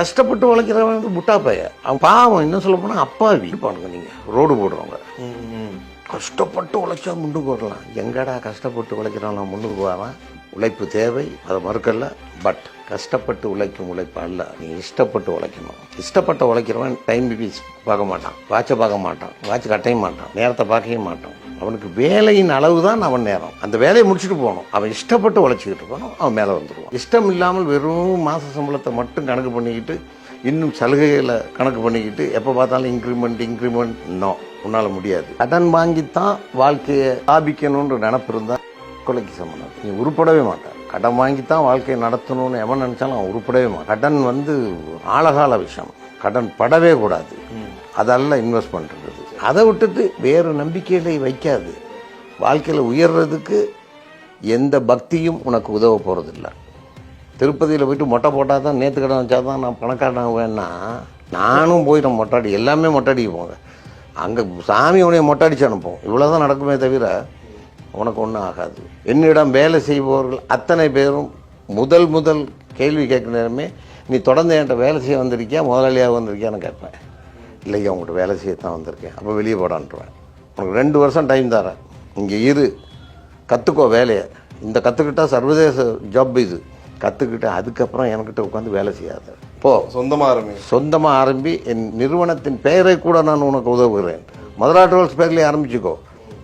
கஷ்டப்பட்டு உழைக்கிறவன் வந்து முட்டா பைய அவன் பாவம் என்ன சொல்ல போனால் அப்பாவி. இருப்பானுங்க நீங்கள் ரோடு போடுறவங்க. கஷ்டப்பட்டு உழைச்சா முன்னுக்கு வரலாம் எங்கடா கஷ்டப்பட்டு உழைக்கிறான் முன்னுக்கு வரான் உழைப்பு தேவை அதை மறுக்கல. பட் கஷ்டப்பட்டு உழைக்கும் உழைப்பு அல்ல. நீ இஷ்டப்பட்டு உழைக்கணும். இஷ்டப்பட்டு உழைக்கிறவன் டைம் பீஸ் பார்க்க மாட்டான். வாட்சை பார்க்க மாட்டான். வாட்ச் கட்டைய மாட்டான். நேரத்தை பார்க்கவே மாட்டான். அவனுக்கு வேலையின் அளவு தான் அவன் நேரம். அந்த வேலையை முடிச்சுட்டு போகணும். அவன் இஷ்டப்பட்டு உழைச்சிக்கிட்டு போகணும். அவன் மேலே வந்துடுவான் இஷ்டம் இல்லாமல் வெறும் மாத சம்பளத்தை மட்டும் கணக்கு பண்ணிக்கிட்டு இன்னும் சலுகைகளை கணக்கு பண்ணிக்கிட்டு எப்போ பார்த்தாலும் இன்க்ரிமெண்ட் இன்க்ரிமெண்ட் நோ உன்னால் முடியாது. கடன் வாங்கித்தான் வாழ்க்கையை ஸ்தாபிக்கணுன்ற நினப்பு இருந்தால் கொலைக்கு சம்மந்தம் நீ உருப்படவே மாட்டான் கடன் வாங்கித்தான் வாழ்க்கையை நடத்தணும்னு எவன் நினச்சாலும் அவன் உருப்படவே மாட்டான். கடன் வந்து ஆழகால விஷயம். கடன் படவே கூடாது. அதெல்லாம் இன்வெஸ்ட் பண்ணுறது அதை விட்டுட்டு வேறு நம்பிக்கைகளை வைக்காது. வாழ்க்கையில் உயர்றதுக்கு எந்த பக்தியும் உனக்கு உதவ போகிறதில்ல திருப்பதியில் போயிட்டு மொட்டை போட்டால் தான் நேற்று கடன் வச்சா தான் நான் பணக்காரன் ஆகுவேன்னா நானும் போயிடும் மொட்டாடி எல்லாமே மொட்டாடிக்கு போங்க அங்கே சாமி உனைய மொட்டாடிச்சு அனுப்போம் இவ்வளோ தான் நடக்குமே தவிர உனக்கு ஒன்றும் ஆகாது. என்னிடம் வேலை செய்பவர்கள் அத்தனை பேரும் முதல் முதல் கேள்வி கேட்குற நேரமே நீ தொடர்ந்து என்கிட்ட வேலை செய்ய வந்திருக்கியா? முதலாளியாக வந்திருக்கியான்னு கேட்பேன். இல்லையா உங்கள்கிட்ட வேலை செய்ய தான் வந்திருக்கேன். அப்போ வெளியே போடான்ட்டுருவேன் உனக்கு ரெண்டு வருஷம் டைம் தரேன். இங்கே இரு. கற்றுக்கோ வேலையை. இந்த கற்றுக்கிட்டா சர்வதேச ஜாப் இது. கற்றுக்கிட்டு அதுக்கப்புறம் என்கிட்ட உட்காந்து வேலை செய்யாத. போ. சொந்தமா ஆரம்பி. சொந்தமாக ஆரம்பி என் நிறுவனத்தின் பெயரை கூட நான் உனக்கு உதவுகிறேன். முதலாட்டு ரோல்ஸ் பேர்லேயே ஆரம்பிச்சுக்கோ.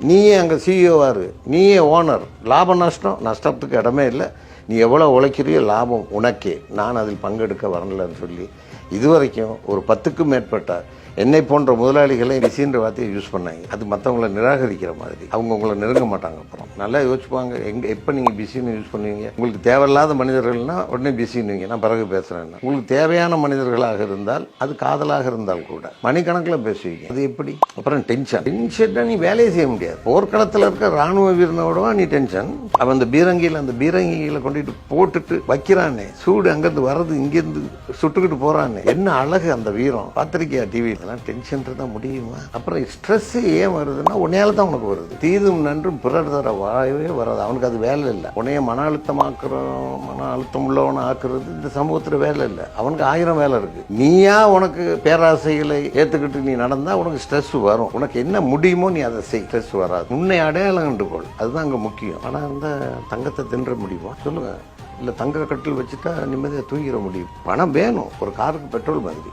நீயே அங்கே சிஇஓவாக இரு. நீயே ஓனர் லாப நஷ்டம் நஷ்டத்துக்கு இடமே இல்லை. நீ எவ்வளோ உழைக்கிறியோ லாபம் உனக்கே. நான் அதில் பங்கெடுக்க வரலன்னு சொல்லி இதுவரைக்கும் ஒரு பத்துக்கும் மேற்பட்ட என்னை போன்ற முதலாளிகளை பிஸின்ற வார்த்தையை யூஸ் பண்ணாங்க. அது மற்றவங்களை நிராகரிக்கிற மாதிரி. அவங்க உங்களை நெருங்க மாட்டாங்க அப்புறம். நல்லா யோசிப்பாங்க. எங்கே எப்போ நீங்கள் பிஸின்னு யூஸ் பண்ணுவீங்க? உங்களுக்கு தேவையில்லாத மனிதர்கள்னா உடனே பிஸின்னுவீங்க நான் பிறகு பேசுகிறேன் உங்களுக்கு தேவையான மனிதர்களாக இருந்தால் அது காதலாக இருந்தால் கூட. மணிக்கணக்கில் பேசுவீங்க. அது எப்படி? அப்புறம் டென்ஷன் டென்ஷன் நீ வேலையை செய்ய முடியாது. போர்க்களத்தில் இருக்க ராணுவ வீரனோடவா நீ டென்ஷன் அவன் அந்த பீரங்கியில் அந்த பீரங்கிகளை கொண்டுட்டு போட்டுட்டு வைக்கிறானே. சூடு அங்கேருந்து வர்றது இங்கேருந்து சுட்டுக்கிட்டு போறானே. என்ன அழகு அந்த வீரம். பாத்திரிக்கையா டிவியில் இதெல்லாம் டென்ஷன் தான் முடியுமா? அப்புறம் ஸ்ட்ரெஸ்ஸு ஏன் வருதுன்னா உன்னையால தான் உனக்கு வருது. தீதும் நன்றும் பிறர் தர வாயவே வராது. அவனுக்கு அது வேலை இல்லை. உன்னைய மன அழுத்தமாக்குறோம் மன அழுத்தம் உள்ளவனை ஆக்குறது இந்த சமூகத்தில் வேலை இல்லை. அவனுக்கு ஆயிரம் வேலை இருக்கு. நீயா உனக்கு பேராசைகளை ஏற்றுக்கிட்டு நீ நடந்தால் உனக்கு ஸ்ட்ரெஸ் வரும். உனக்கு என்ன முடியுமோ நீ அதை செய். ஸ்ட்ரெஸ் வராது. உன்னை அடையாளம் கண்டுகொள். அதுதான் அங்கே முக்கியம். ஆனால் அந்த தங்கத்தை தின்ற முடியுமா? சொல்லுங்கள் இல்லை தங்க கட்டில் வச்சுட்டா நிம்மதியாக தூங்கிட முடியும். பணம் வேணும். ஒரு காருக்கு பெட்ரோல் மாதிரி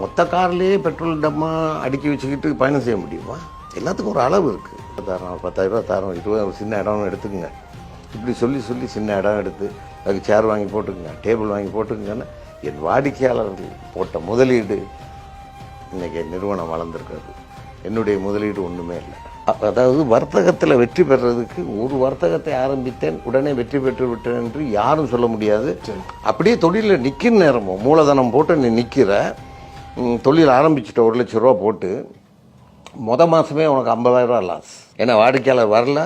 மொத்த கார்லேயே பெட்ரோல் டம்மா அடுக்கி வச்சுக்கிட்டு பயணம் செய்ய முடியுமா? எல்லாத்துக்கும் ஒரு அளவு இருக்குது தரோம் பத்தாயிரம் ரூபா தரோம் இருபது சின்ன இடம்னு எடுத்துக்கங்க. இப்படி சொல்லி சொல்லி சின்ன இடம் எடுத்து அதுக்கு சேர் வாங்கி போட்டுக்குங்க டேபிள் வாங்கி போட்டுக்குங்கன்னு என் வாடிக்கையாளர்கள் போட்ட முதலீடு இன்னைக்கு என் நிறுவனம் வளர்ந்துருக்காது என்னுடைய முதலீடு ஒன்றுமே இல்லை. அதாவது வர்த்தகத்தில் வெற்றி பெறுறதுக்கு ஒரு வர்த்தகத்தை ஆரம்பித்தேன் உடனே வெற்றி பெற்று விட்டேன் என்று யாரும் சொல்ல முடியாது. அப்படியே தொழிலில் நிற்கிற நேரமும் மூலதனம் போட்டு நீ நிற்கிற தொழில் ஆரம்பிச்சிட்ட ஒரு லட்ச ரூபா போட்டு மொத மாதமே உனக்கு 50000 ரூபா லாஸ் ஏன்னா வாடிக்கையாளர் வரல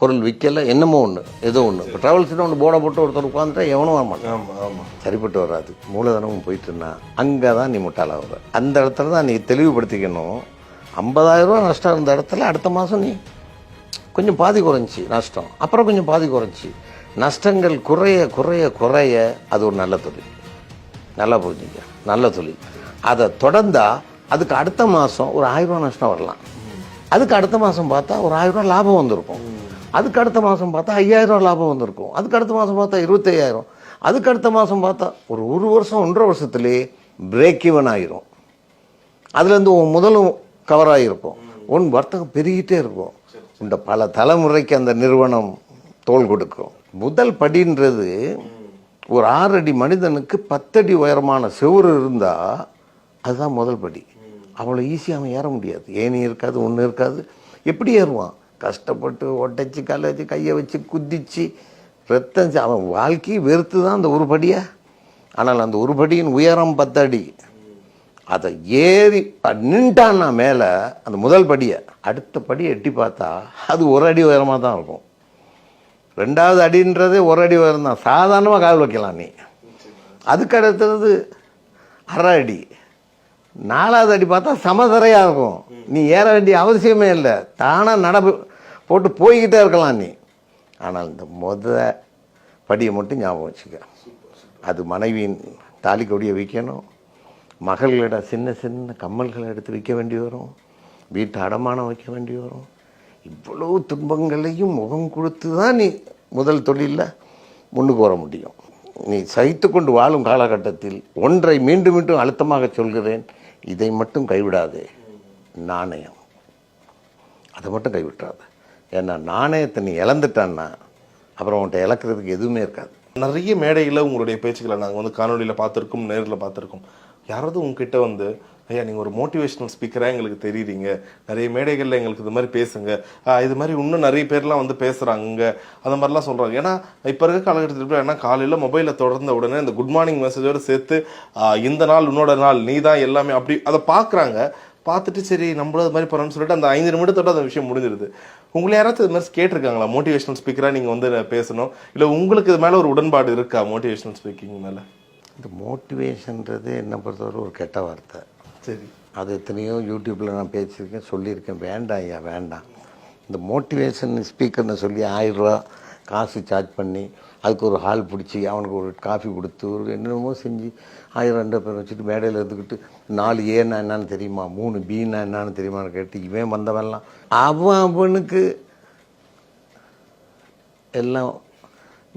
பொருள் விற்கல என்னமோ ஒன்று ஏதோ ஒன்று இப்போ ட்ராவல்ஸ்னு ஒன்று போர்டை போட்டு ஒருத்தர் உட்காந்துட்டா எவனும் வர மாட்டான். ஆமா ஆமா. சரிப்பட்டு வராது. மூலதனமும் போயிட்டுன்னா அங்கே தான் நீ முட்டாளாகிற. அந்த இடத்துல தான் நீ தெளிவுபடுத்திக்கணும். 50000 ரூபா நஷ்டம் இருந்த இடத்துல அடுத்த மாதம் நீ கொஞ்சம் பாதி குறைஞ்சி நஷ்டம். அப்புறம் கொஞ்சம் பாதி குறைஞ்சி. நஷ்டங்கள் குறைய குறைய குறைய அது ஒரு நல்ல தொழில். நல்லா புரிஞ்சுங்க நல்ல தொழில். அதை தொடர்ந்தால் அதுக்கு அடுத்த மாதம் ஒரு ஆயிரம் ரூபா நஷ்டம் வரலாம். அதுக்கு அடுத்த மாதம் பார்த்தா ஒரு ஆயிரம் ரூபா லாபம் வந்திருக்கும். அதுக்கு அடுத்த மாதம் பார்த்தா ஐயாயிரம் ரூபா லாபம் வந்திருக்கும். அதுக்கு அடுத்த மாதம் பார்த்தா இருபத்தையாயிரம். அதுக்கு அடுத்த மாதம் பார்த்தா ஒரு ஒரு வருஷம் ஒன்றரை வருஷத்துலேயே பிரேக் ஈவன் ஆயிரும். அதுலேருந்து உன் முதலும் கவர் ஆகிருக்கும் உன் வர்த்தகம் பெருகிட்டே இருக்கும். இந்த பல தலைமுறைக்கு அந்த நிறுவனம் தோள் கொடுக்கும். முதல் படின்றது ஒரு ஆறு அடி மனிதனுக்கு பத்தடி உயரமான செவுரு இருந்தால் அதுதான் முதல் படி. அவ்வளோ ஈஸியாக அவன் ஏற முடியாது. ஏணி இருக்காது ஒன்றும் இருக்காது. எப்படி ஏறுவான்? கஷ்டப்பட்டு ஒட்டச்சு கல்லை வச்சு கையை வச்சு குதிச்சு ரத்தம் அவன் வாழ்க்கையை வெறுத்து தான் அந்த ஒரு படியா? ஆனால் அந்த ஒரு படியின் உயரம் பத்தடி அதை ஏறி நின்ட்டான்னா மேலே அந்த முதல் படியை அடுத்த படியை எட்டி பார்த்தா அது ஒரு அடி உயரமாக தான் இருக்கும். ரெண்டாவது அடின்றதே ஒரு அடி உயரம் தான் சாதாரணமாக கால் வைக்கலாம் நீ. அதுக்கு அடுத்தது அரை அடி. நாலாவது அடி பார்த்தா சமதரையாக இருக்கும் நீ ஏற வேண்டிய அவசியமே இல்லை. தானாக நட போட்டு போய்கிட்டே இருக்கலாம் நீ. ஆனால் இந்த முத படியை மட்டும் ஞாபகம் வச்சுக்க. அது மனைவியின் தாலி கொடியை வைக்கணும் மகள்களிட சின்ன சின்ன கம்மல்களை எடுத்து விற்க வேண்டி வரும். வீட்டை அடமானம் வைக்க வேண்டி வரும். இவ்வளவு துன்பங்களையும் முகம் கொடுத்து தான் நீ முதல் தொழிலில் முன்னுக்கு வர முடியும். நீ சகித்து கொண்டு வாழும் காலகட்டத்தில் ஒன்றை மீண்டும் மீண்டும் அழுத்தமாக சொல்கிறேன். இதை மட்டும் கைவிடாதே நாணயம். அதை மட்டும் கைவிட்டுறாது. ஏன்னா நாணயத்தை நீ இழந்துட்டான்னா அப்புறம் உன்கிட்ட இழக்கிறதுக்கு எதுவுமே இருக்காது. நிறைய மேடையில் உங்களுடைய பேச்சுக்களை நாங்கள் வந்து காணொலியில் பார்த்துருக்கோம் நேரில் பார்த்துருக்கோம். யாராவது உங்ககிட்ட வந்து ஐயா நீங்கள் ஒரு மோட்டிவேஷ்னல் ஸ்பீக்கராக எங்களுக்கு தெரியுறீங்க. நிறைய மேடைகளில் எங்களுக்கு இது மாதிரி பேசுங்க. இது மாதிரி இன்னும் நிறைய பேர்லாம் வந்து பேசுகிறாங்க அந்த மாதிரிலாம் சொல்கிறாங்க ஏன்னா இப்போ இருக்க காலகட்டத்தில் ஏன்னா காலையில் மொபைலில் தொடர்ந்த உடனே இந்த குட் மார்னிங் மெசேஜோடு சேர்த்து இந்த நாள் உன்னோட நாள் நீ தான் எல்லாமே அப்படி அதை பார்க்குறாங்க பார்த்துட்டு சரி நம்மளும் அது மாதிரி பண்ணணும்னு சொல்லிட்டு அந்த ஐந்து நிமிடத்தோட அந்த விஷயம் முடிஞ்சிருது. உங்களை யாராச்சும் இது மாதிரி கேட்டிருக்காங்களா? மோட்டிவேஷனல் ஸ்பீக்கராக நீங்கள் வந்து பேசணும். இல்லை உங்களுக்கு இது மேலே ஒரு உடன்பாடு இருக்கா மோட்டிவேஷனல் ஸ்பீக்கிங் மேலே? இந்த மோட்டிவேஷன்றது என்னை பொறுத்தவரை ஒரு கெட்ட வார்த்தை. சரி. அது எத்தனையோ யூடியூப்பில் நான் பேசியிருக்கேன் சொல்லியிருக்கேன். வேண்டாம் ஐயா வேண்டாம். இந்த மோட்டிவேஷன் ஸ்பீக்கர்னு சொல்லி ஆயிரரூவா காசு சார்ஜ் பண்ணி அதுக்கு ஒரு ஹால் பிடிச்சி அவனுக்கு ஒரு காஃபி கொடுத்து ஒரு என்னென்னமோ செஞ்சு ஆயிரம் ரெண்டு பேர் வச்சுட்டு மேடையில் இருந்துக்கிட்டு நாலு ஏன்னா என்னன்னு தெரியுமா? மூணு பீனா என்னன்னு தெரியுமான்னு கேட்டு இவன் வந்தவன்லாம். அவன் அவனுக்கு எல்லாம்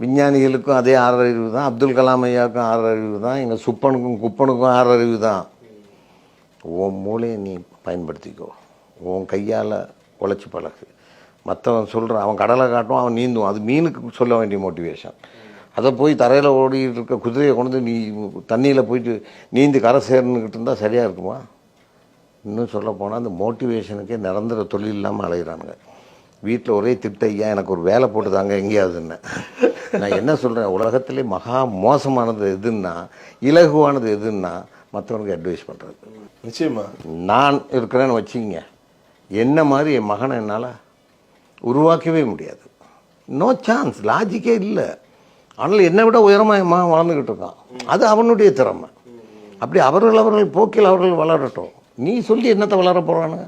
விஞ்ஞானிகளுக்கும் அதே ஆறறிவு தான் அப்துல் கலாம் ஐயாவுக்கும் ஆறறிவு தான் எங்கள் சுப்பனுக்கும் குப்பனுக்கும் ஆறறிவு தான். உன் மூளையை நீ பயன்படுத்திக்கோ. உன் கையால் உழைச்சி பழகு. மற்றவன் சொல்கிறான் அவன் கடலை காட்டும் அவன் நீந்துவான். அது மீனுக்கு சொல்ல வேண்டிய மோட்டிவேஷன் அதை போய் தரையில் ஓடிட்டு இருக்க குதிரையை கொண்டு வந்து நீ தண்ணியில் போயிட்டு நீந்தி கரை சேர்ந்துக்கிட்டு இருந்தால் சரியாக இருக்குமா? இன்னும் சொல்ல போனால் அந்த மோட்டிவேஷனுக்கே நிரந்தர தொழில் இல்லாமல் அலைகிறானுங்க வீட்டில் ஒரே திட்ட ஐயா எனக்கு ஒரு வேலை போட்டு தாங்க எங்கேயாவதுன்னு நான் என்ன சொல்கிறேன் உலகத்திலே மகா மோசமானது எதுன்னா இலகுவானது எதுன்னா மற்றவனுக்கு அட்வைஸ் பண்ணுறது நிச்சயமா. நான் இருக்கிறேன்னு வச்சுக்கிங்க. என்ன மாதிரி என் மகனை என்னால் உருவாக்கவே முடியாது. நோ சான்ஸ் லாஜிக்கே இல்லை. ஆனால் என்னை விட உயரமாக என் மகன் வளர்ந்துக்கிட்டு இருக்கான். அது அவனுடைய திறமை. அப்படி அவர்கள் அவர்கள் போக்கில் அவர்கள் வளரட்டும். நீ சொல்லி என்னத்தை வளர போகிறானுங்க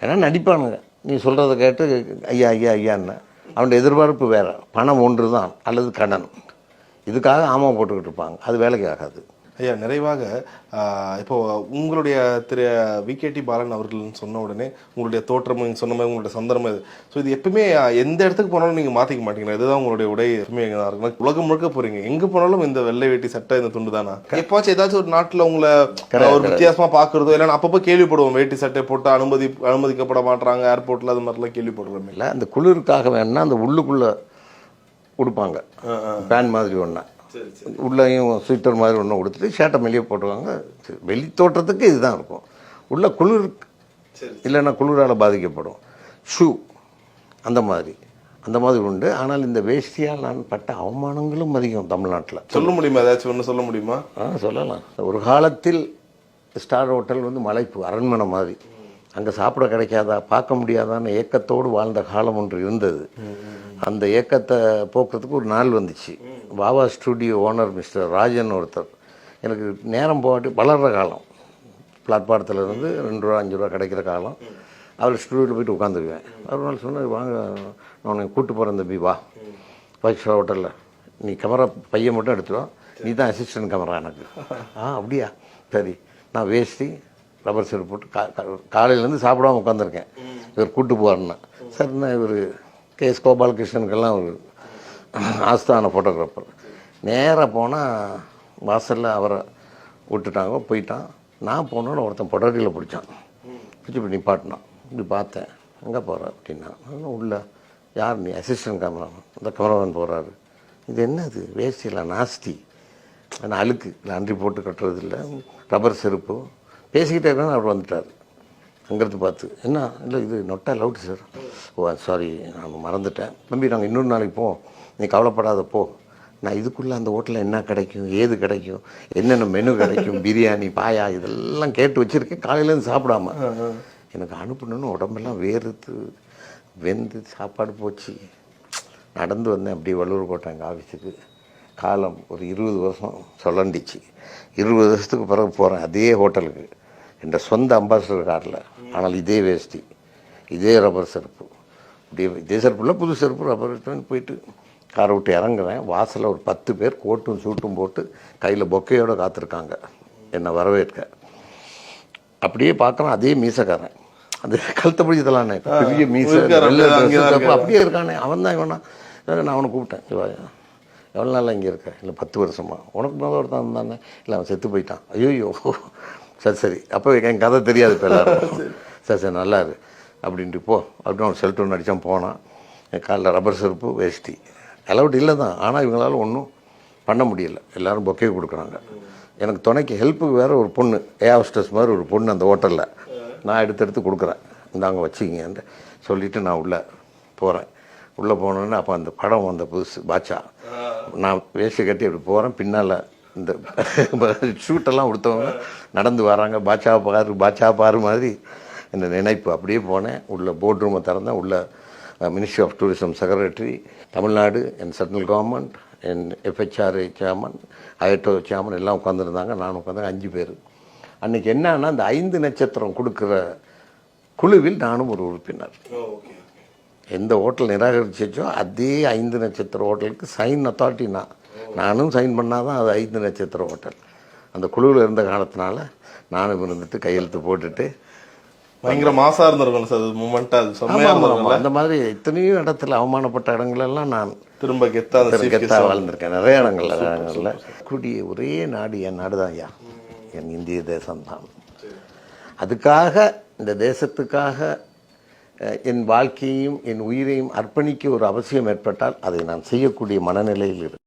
ஏன்னா நடிப்பானுங்க. நீ சொல்கிறத கேட்டு ஐயா ஐயா ஐயான்னு. அவனுடைய எதிர்பார்ப்பு வேறு. பணம் ஒன்று தான் அல்லது கடன். இதுக்காக ஆமாம் போட்டுக்கிட்டு இருப்பாங்க. அது வேலைக்கு ஆகாது. ஐயா நிறைவாக ஆஹ், இப்போ உங்களுடைய திரு விகேடி பாலன் அவர்கள் சொன்ன உடனே உங்களுடைய தோற்றம் நீங்க சொன்ன மாதிரி உங்களுடைய சந்தர்ப்பம் இது ஸோ இது எப்பவுமே எந்த இடத்துக்கு போனாலும் நீங்க மாத்திக்க மாட்டீங்க இதுதான் உங்களுடைய உடை எப்பவுமே இருக்கும். உலகம் முழுக்க போறீங்க. எங்க போனாலும் இந்த வெள்ளை வேட்டி சட்டை இந்த துண்டு தானா? எப்பாச்சும் ஏதாச்சும் ஒரு நாட்டுல உங்களை ஒரு வித்தியாசமா பாக்குறதோ இல்லைன்னா அப்பப்போ கேள்விப்படுவோம். வேட்டி சட்டை போட்டு அனுமதி அனுமதிக்கப்பட மாட்டாங்க ஏர்போர்ட்ல அது மாதிரிலாம் கேள்விப்படுறோமே. இல்லை அந்த குளிருக்காக வேணா அந்த உள்ளுக்குள்ளே உடுப்பாங்க. பேண்ட் மாதிரி ஒன்றா உள்ளேயும் ஸ்வீட்டர் மாதிரி ஒன்று கொடுத்துட்டு ஷர்ட்டை வெளியே போட்டுருவாங்க. வெளி தோற்றத்துக்கு இதுதான் இருக்கும். உள்ள குளிர் இல்லைன்னா குளிரால் பாதிக்கப்படும். ஷூ அந்த மாதிரி. அந்த மாதிரி உண்டு. ஆனால் இந்த வேஷ்டியால் நான் பட்ட அவமானங்களும் அதிகம் தமிழ்நாட்டில். சொல்ல முடியுமா? ஏதாச்சும் ஒன்று சொல்ல முடியுமா? ஆ சொல்லலாம். ஒரு காலத்தில் ஸ்டார் ஹோட்டல் வந்து மலைப்பு அரண்மனை மாதிரி. அங்கே சாப்பிட கிடைக்காதா பார்க்க முடியாதான்னு ஏக்கத்தோடு வாழ்ந்த காலம் ஒன்று இருந்தது. அந்த ஏக்கத்தை போக்குறதுக்கு ஒரு நாள் வந்துச்சு. Baba studio owner mister Rajan ஒருத்தர். எனக்கு நேரம் போகாட்டி வளர்கிற காலம். பிளாட்ஃபாரத்தில் இருந்து ரெண்டு ரூபா அஞ்சு ரூபா கிடைக்கிற காலம். அவர் ஸ்டுடியோவில் போயிட்டு உட்காந்துக்குவேன் ஒரு நாள் சொன்னார் வாங்க நான் உன்னை கூட்டு போகிறேன் தம்பி வா. ஃபைவ் ஸ்டார் ஹோட்டலில். நீ கேமரா பையன் மட்டும் எடுத்துடும் நீ தான் அசிஸ்டன்ட் கேமரா எனக்கு. ஆ அப்படியா? சரி. நான் வேஷ்டி ரப்பர் செருப்பு போட்டு கா காலையிலேருந்து சாப்பிடாம உட்காந்துருக்கேன். இவர் கூட்டு போவார்னா சரிண்ணா இவர் கே. எஸ். கோபாலகிருஷ்ணனுக்கெல்லாம் ஒரு ஆஸ்தான ஃபோட்டோகிராஃபர் நேராக போனால் வாசலில் அவரை விட்டுட்டாங்க போயிட்டான். நான் போனோன்னு ஒருத்தன் பொட்டாட்டியில் பிடிச்சான். பிடிச்சி இப்படி நிப்பாட்டினான் இப்படி பார்த்தேன். எங்கே போகிற அப்படின்னா நான் உள்ள யார் நீ? அசிஸ்டன்ட் கேமராமேன் இந்த கேமராமேன் போகிறாரு இது என்னது? வேஸ்டியில் நாஸ்தி. நான் அழுக்கு. லாண்ட்ரி போட்டு கட்டுறது இல்லை ரப்பர் செருப்பு. பேசிக்கிட்டே இருக்கான்னு அவர் வந்துட்டார். அங்கிருந்து பார்த்து என்ன? இல்லை இது நொட்டா லவுட் சார் ஓ சாரி நான் மறந்துட்டேன். தம்பி நாங்கள் இன்னொரு நாளைக்கு போவோம். நீ கவலைப்படாத போ. நான் இதுக்குள்ளே அந்த ஹோட்டலில் என்ன கிடைக்கும் ஏது கிடைக்கும் என்னென்ன மெனு கிடைக்கும் பிரியாணி பாயா இதெல்லாம் கேட்டு வச்சுருக்கேன். காலையிலேருந்து சாப்பிடாம. எனக்கு அனுப்பணும்னு உடம்பெல்லாம் வேர்த்து வெந்து சாப்பாடு போச்சு. நடந்து வந்தேன் அப்படியே வள்ளூர் கோட்டை எங்கள் ஆஃபீஸுக்கு காலம் ஒரு இருபது வருஷம் சொல்லண்டிச்சு இருபது வருஷத்துக்கு பிறகு போகிறேன் அதே ஹோட்டலுக்கு. என்ற சொந்த அம்பாசிடர் காரில் ஆனால் இதே வேஷ்டி இதே ரப்பர் செருப்பு. இப்படியே இதே செருப்புல புது செருப்பு ரப்பர் எடுத்துன்னு போயிட்டு காரை விட்டு இறங்குறேன். வாசலில் ஒரு பத்து பேர் கோட்டும் சூட்டும் போட்டு கையில் பொக்கையோடு காத்திருக்காங்க. என்னை வரவேற்க. அப்படியே பார்க்குறான் அதே மீசக்காரன். அந்த கழுத்தை பிடிச்சதெல்லாம் பெரிய மீசை அப்படியே தான் இருக்கானே. அவன் தான் இவனா. நான் அவனை கூப்பிட்டேன். எவ்வளோ நாள் இங்கே இருக்க? இல்லை பத்து வருஷமா? உனக்கு மேலே ஒருத்தன் இருந்தானே இல்லை அவன் செத்து போயிட்டான். ஐயோ சரி சரி. அப்போ என் கதை தெரியாது இப்போ எல்லாரும் சரி. சரி நல்லா இரு. அப்படின்ட்டு போ. அப்படின்னு அவன் செல்ட் ஒன்று அடித்தான் போனான். என் காலில் ரப்பர் செருப்பு வேஷ்டி அலவுட் இல்லை தான் ஆனால் இவங்களால ஒன்றும் பண்ண முடியல. எல்லாரும் பொக்கே கொடுக்குறாங்க. எனக்கு துணைக்கு ஹெல்ப்புக்கு வேறு ஒரு பொண்ணு ஏ ஹோஸ்டஸ் மாதிரி ஒரு பொண்ணு அந்த ஹோட்டலில் நான் எடுத்து எடுத்து கொடுக்குறேன். இந்தாங்க வச்சுக்கிங்கன்ட்டு சொல்லிவிட்டு நான் உள்ளே போகிறேன் உள்ளே போனோன்னே அப்போ அந்த படம் வந்த புதுசு பாட்சா நான் வேஷ்டி கட்டி அப்படி போகிறேன் பின்னால் இந்த ஷூட்டெல்லாம் கொடுத்தவங்க நடந்து வராங்க பாட்சா பாரு பாட்சா பாரு மாதிரி இந்த நினைப்பு. அப்படியே போனேன். உள்ள போர்ட் ரூமை திறந்தேன். உள்ள ministry of tourism secretary Tamil Nadu and central government and FHRAI chairman IATO chairman எல்லாம் உட்காந்துருந்தாங்க நான் உட்காந்து அஞ்சு பேர். அன்னைக்கு என்னன்னா அந்த ஐந்து நட்சத்திரம் கொடுக்குற குழுவில் நானும் ஒரு உறுப்பினர். எந்த ஹோட்டல் நிராகரிச்சோ அதே ஐந்து நட்சத்திர ஹோட்டலுக்கு சைன் அத்தாரிட்டி நான் நானும் சைன் பண்ணாதான் அது ஐந்து நட்சத்திர ஹோட்டல் அந்த குழுவில் இருந்த காலத்தினால நானும் இருந்துட்டு கையெழுத்து போட்டுட்டு பயங்கர மாசா இருந்திருக்கும் சார் அது மூமெண்டா அது ஆமா, செம்மையா ஆமா, ஆமா. இருந்திருக்கும்ல அந்த மாதிரி எத்தனையோ இடத்துல அவமானப்பட்ட இடங்களெல்லாம் நான் திரும்ப கெத்தா கெத்தா வாழ்ந்திருக்கேன். நிறைய இடங்கள்ல இடங்கள்ல. கூடிய ஒரே நாடு என் நாடு தான் ஐயா என் இந்திய தேசம்தான். அதுக்காக இந்த தேசத்துக்காக என் வாழ்க்கையையும் என் உயிரையும் அர்ப்பணிக்க ஒரு அவசியம் ஏற்பட்டால் அதை நான் செய்யக்கூடிய மனநிலையில் இருக்கு